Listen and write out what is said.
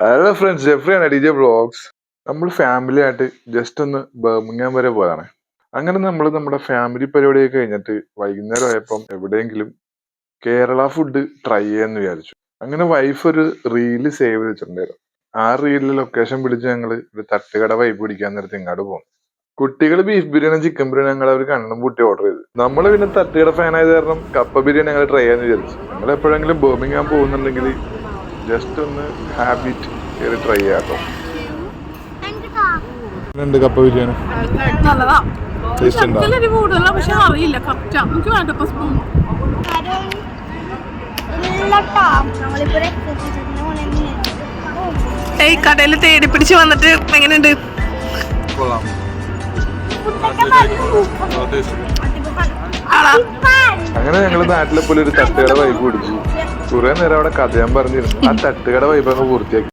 Hello friends ജെഫ്രിയാണ് D J blogs നമ്മൾ family ആയിട്ട് ജസ്റ്റ് ഒന്ന് ബർമിംഗാം വരെ പോയതാണ്. അങ്ങനെ നമ്മൾ നമ്മുടെ ഫാമിലി പരിപാടിയൊക്കെ കഴിഞ്ഞിട്ട് വൈകുന്നേരം ആയപ്പം എവിടെയെങ്കിലും കേരള ഫുഡ് ട്രൈ ചെയ്യാന്ന് വിചാരിച്ചു. അങ്ങനെ വൈഫ് ഒരു റീൽ സേവ് ചെയ്ത് വെച്ചിട്ടുണ്ടായിരുന്നു. ആ റീലിൽ ലൊക്കേഷൻ പിടിച്ച് ഞങ്ങൾ ഒരു തട്ടുകട വൈബ് പിടിക്കാൻ നേരത്തെ ഇങ്ങോട്ട് പോകും കുട്ടികൾ ബീഫ് ബിരിയാണി ചിക്കൻ ബിരിയാണി ഞങ്ങൾ അവർ കണ്ണും പൂട്ടി ഓർഡർ ചെയ്തു. നമ്മൾ പിന്നെ തട്ടുകട ഫാൻ ആയത് കാരണം കപ്പ ബിരിയാണി ഞങ്ങൾ ട്രൈ ചെയ്യാന്ന് വിചാരിച്ചു. നമ്മൾ എപ്പോഴെങ്കിലും ബേമിങ്ങാൻ പോകുന്നുണ്ടെങ്കിൽ ജസ്റ്റ് ഒന്ന് ഹാബിറ്റ് കയറി ട്രൈ ചെയ്യാട്ടോ. രണ്ട് കപ്പ ബിരിയാണി. ടേസ്റ്റ് ഉണ്ടോ? ഇതിലൊരു കൂടുതലാണ് പക്ഷെ അറിയില്ല കറക്റ്റാ നമുക്ക് വേണ്ടപ്പോ സ്പൂൺ ഏയ് കടയിൽ തേടി പിടിച്ച് വന്നിട്ട് എങ്ങനെയുണ്ട്? കൊള്ളാം. ആളാ അങ്ങനെ ഞങ്ങൾ നാട്ടിലെ പോലെ ഒരു തട്ടുകട വൈബ് പിടിച്ചു. കുറെ നേരം അവിടെ കഥയാൻ പറഞ്ഞിരുന്നു. ആ തട്ടുകട വൈബ് അങ്ങ് പൂർത്തിയാക്കി.